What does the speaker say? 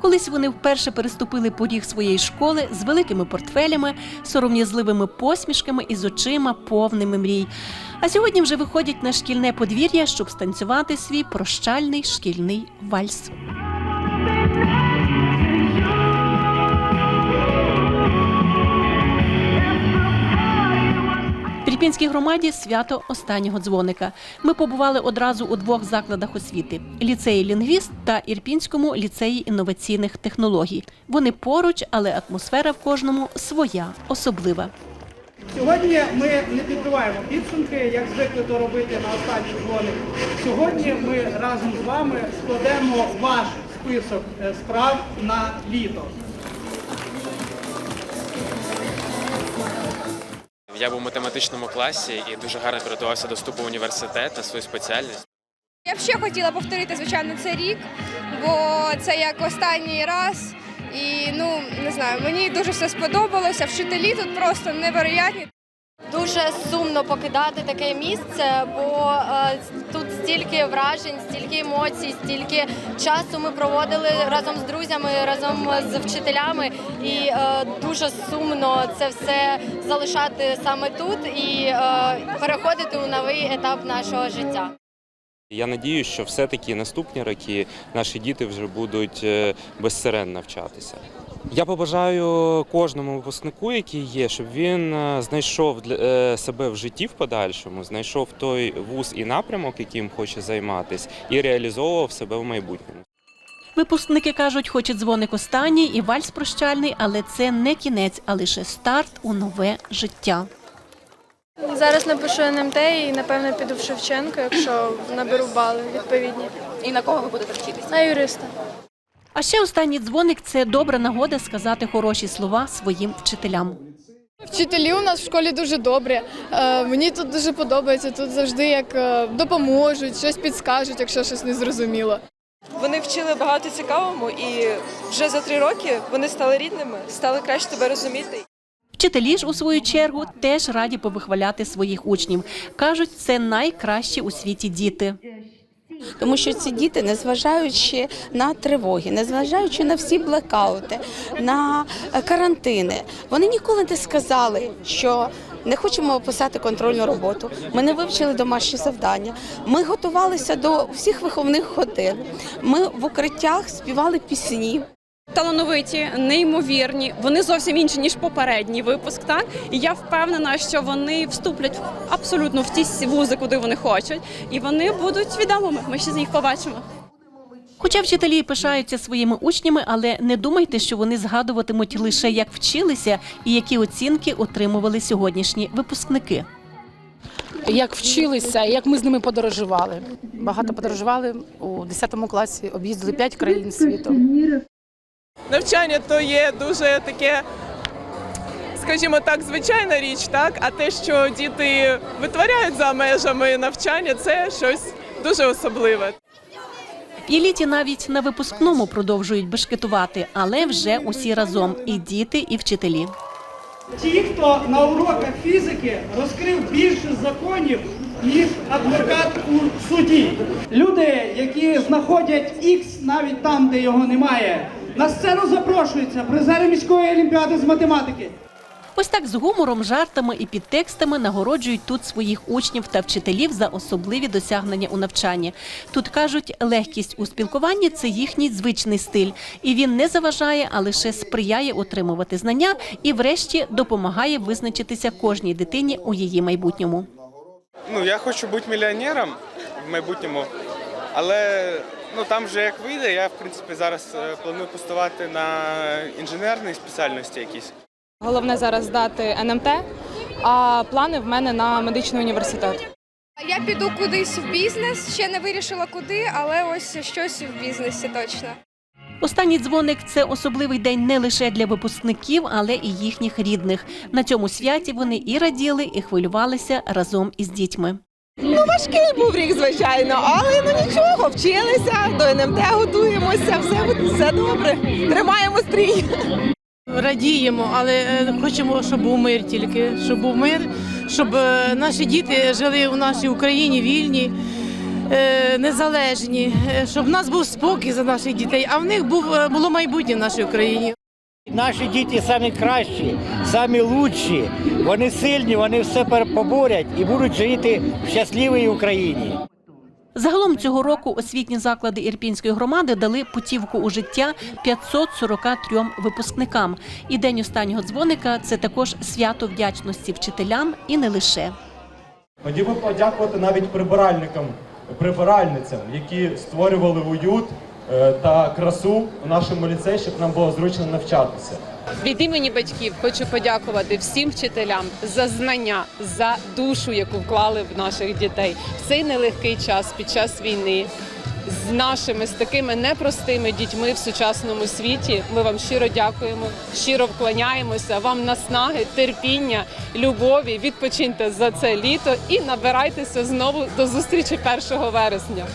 Колись вони вперше переступили поріг своєї школи з великими портфелями, сором'язливими посмішками і з очима повними мрій. А сьогодні вже виходять на шкільне подвір'я, щоб станцювати свій прощальний шкільний вальс. Ірпінській громаді свято останнього дзвоника. Ми побували одразу у двох закладах освіти: ліцеї лінгвіст та Ірпінському ліцеї інноваційних технологій. Вони поруч, але атмосфера в кожному своя, особлива. Сьогодні ми не підбиваємо підсумки, як звикли то робити на останній дзвоник. Сьогодні ми разом з вами складемо ваш список е, справ на літо. Я був у математичному класі і дуже гарно підготувався до вступу в університет на свою спеціальність. Я б ще хотіла повторити, звичайно, цей рік, бо це як останній раз. І ну не знаю, мені дуже все сподобалося. Вчителі тут просто невероятні. Дуже сумно покидати таке місце, бо е, тут стільки вражень, стільки емоцій, стільки часу ми проводили разом з друзями, разом з вчителями, і е, дуже сумно це все залишати саме тут і е, переходити у новий етап нашого життя. Я надію, що все-таки наступні роки наші діти вже будуть без сирен навчатися. Я побажаю кожному випускнику, який є, щоб він е, знайшов для е, себе в житті в подальшому, знайшов той вуз і напрямок, яким хоче займатися, і реалізовував себе в майбутньому. Випускники кажуть, хоч і дзвоник останній, і вальс прощальний, але це не кінець, а лише старт у нове життя. Зараз напишу НМТ і напевно піду в Шевченко, якщо наберу бали відповідні. І на кого ви будете вчитися? На юриста. А ще останній дзвоник це добра нагода сказати хороші слова своїм вчителям. Вчителі у нас в школі дуже добрі. Е, Мені тут дуже подобається. Тут завжди як е, допоможуть, щось підскажуть, якщо щось не зрозуміло. Вони вчили багато цікавому, і вже за три роки вони стали рідними, стали краще тебе розуміти. Вчителі ж у свою чергу теж раді повихваляти своїх учнів. кажуть, це найкращі у світі діти. Тому що ці діти, незважаючи на тривоги, незважаючи на всі блекаути, на карантини, вони ніколи не сказали, що не хочемо описати контрольну роботу. Ми не вивчили домашні завдання. Ми готувалися до всіх виховних годин. Ми в укриттях співали пісні. Талановиті, неймовірні. Вони зовсім інші ніж попередній випуск. Так і я впевнена, що вони вступлять в- абсолютно в ті вузи, куди вони хочуть, і вони будуть відомими. Ми ще з їх побачимо. Хоча вчителі пишаються своїми учнями, але не думайте, що вони згадуватимуть лише як вчилися і які оцінки отримували сьогоднішні випускники. як вчилися, як ми з ними подорожували. Багато подорожували у 10 класі, об'їздили 5 країн світу. Навчання то є дуже таке, скажімо так, звичайна річ, так? А те, що діти витворяють за межами навчання, це щось дуже особливе. В еліті навіть на випускному продовжують бешкетувати, але вже усі разом і діти, і вчителі. Ті, хто на уроках фізики розкрив більше законів, ніж адвокат у суді. Люди, які знаходять X навіть там, де його немає, на сцену запрошуються призери міської олімпіади з математики. Ось так з гумором, жартами і підтекстами нагороджують тут своїх учнів та вчителів за особливі досягнення у навчанні. Тут кажуть, легкість у спілкуванні це їхній звичний стиль, і він не заважає, а лише сприяє отримувати знання і, врешті, допомагає визначитися кожній дитині у її майбутньому. Ну я хочу бути мільйонером в майбутньому, але ну там вже як вийде, я в принципі зараз е, планую постувати на інженерній спеціальності якісь. Головне зараз здати НМТ, а плани в мене на медичний університет. Я піду кудись в бізнес, ще не вирішила куди, але ось щось в бізнесі точно. Останній дзвоник це особливий день не лише для випускників, але і їхніх рідних. На цьому святі вони і раділи, і хвилювалися разом із дітьми. Важкий був рік, звичайно, але ну нічого, вчилися, до НМТ готуємося, все, все добре. Тримаємо стрій. Радіємо, але е, хочемо, щоб був мир тільки, щоб був мир, щоб е, наші діти жили у нашій Україні вільні. е, незалежні, щоб в нас був спокій за наших дітей, а в них було майбутнє в нашій Україні. Наші діти самі кращі, самі лучші. Вони сильні, вони все поборять і будуть жити в щасливій Україні. Загалом цього року освітні заклади Ірпінської громади дали путівку у життя 543 випускникам. І день останнього дзвоника це також свято вдячності вчителям і не лише. Хотів би подякувати навіть прибиральникам, прибиральницям, які створювали уют та красу у нашому ліцеї, щоб нам було зручно навчатися. Від імені батьків хочу подякувати всім вчителям за знання, за душу, яку вклали в наших дітей в цей нелегкий час під час війни. З нашими з такими непростими дітьми в сучасному світі. Ми вам щиро дякуємо, щиро вклоняємося. Вам наснаги, терпіння, любові. Відпочиньте за це літо і набирайтеся знову до зустрічі 1 вересня.